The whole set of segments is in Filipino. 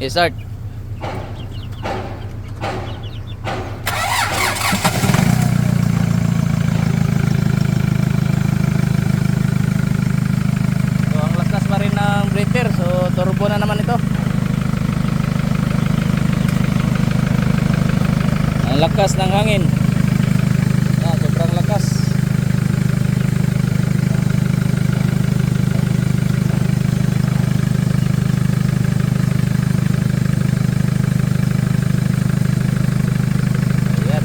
I-start. So, ang lakas pa rin ng breather. So, turbo na naman ito. Ang lakas ng hangin. Yan, sobrang lakas. Ayan.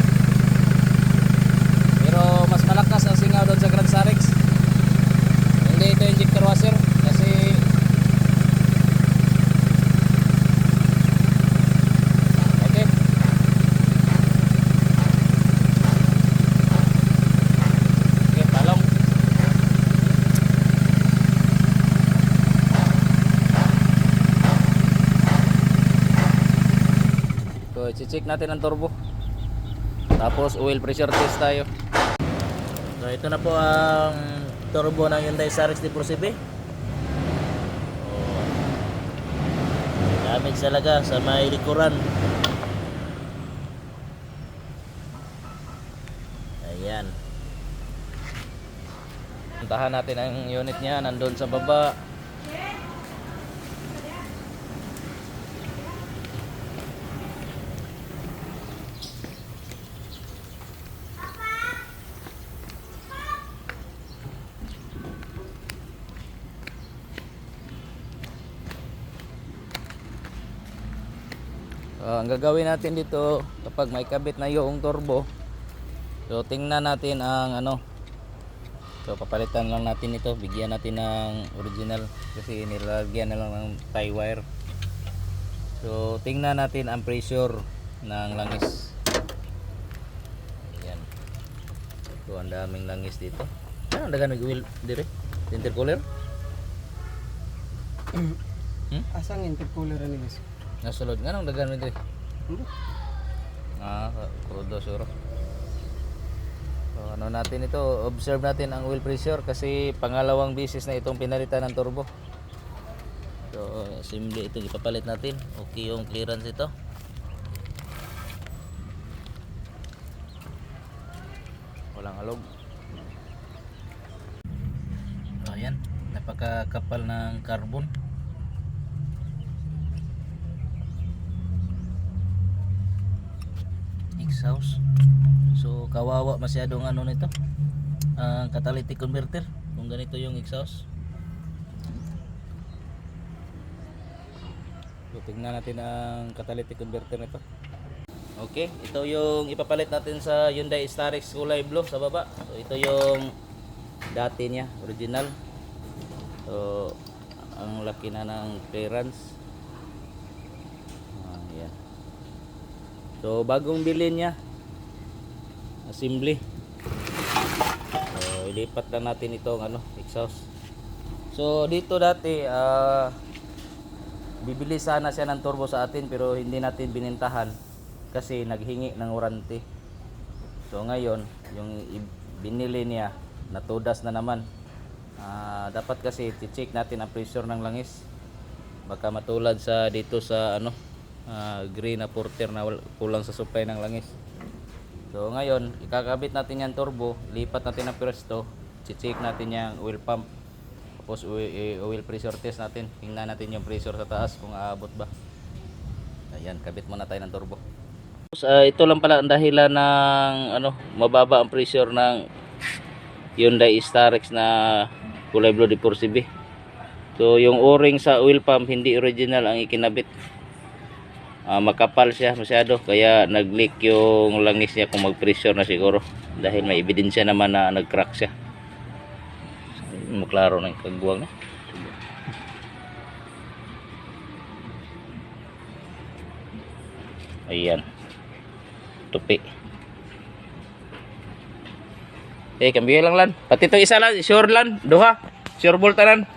Pero mas malakas ang singaw doon sa Grand Sarex. Hindi ito injector washer kasi Okay. Okay, talong. So, i-check natin ang turbo. Tapos oil pressure test tayo. So ito na po ang turbo ng Hyundai Sarex D4CB. Oh. Damage talaga sa may likuran. Ayan. Puntahan natin ang unit niya nandun sa baba. Ah, ang gagawin natin dito kapag may kabit na yung turbo so tingnan natin ang ano So papalitan lang natin ito, bigyan natin ng original kasi nilagyan na lang ng tie wire. So tingnan natin ang pressure ng langis. Ayan. So ang daming langis dito. Ano ang dagan nag-wheel dire? Intercooler? Hmm? Asang intercooler ani guys? Nasulod nga nang dagan dire. Hindi. Ah, krudo suro. So ano natin ito, observe natin ang oil pressure kasi pangalawang bisis na itong pinalitan ng turbo. So assembly ito ipapalit natin. Okay yung clearance ito. Walang alog. Ayan, napakakapal ng carbon. Exhaust so kawawa masyadong ano nito. Ang catalytic converter kung ganito yung exhaust. So tingnan natin ang catalytic converter nito. Okay ito yung ipapalit natin sa Hyundai Starex kulay blue sa baba. So ito yung dati niya original. So ang laki na ng clearance. Ah, yan So bagong bilhin niya. Assembly. So ilipat lang natin itong ano, exhaust. So dito dati ah bibili sana siya ng turbo sa atin pero hindi natin binintahan kasi naghingi ng warranty. So ngayon, yung binili niya natudas na naman. Ah, dapat kasi i-check natin ang pressure ng langis. Baka matulad sa dito sa ano ah, green na porter na kulang sa supply ng langis. So ngayon, ikakabit natin yung turbo, lipat natin ang pwesto, check natin yung oil pump. Tapos eh, oil pressure test natin. Tingnan natin yung pressure sa taas kung aabot ba. Ayan, kabit muna tayo ng turbo. Ah, ito lang pala ang dahilan ng ano, mababa ang pressure ng Hyundai Starex na kulay blue de 4CB. So yung o-ring sa oil pump hindi original ang ikinabit. Ah, makapal siya masyado kaya nag-leak yung langis niya kung mag-pressure na siguro dahil may ebidensya naman na nag-crack siya. Maklaro na yung kagwang niya. Ayan. Tupi. Eh, kambiyo lang lan. Pati itong isa lan, sure lan, duha. Sure bolt tanan.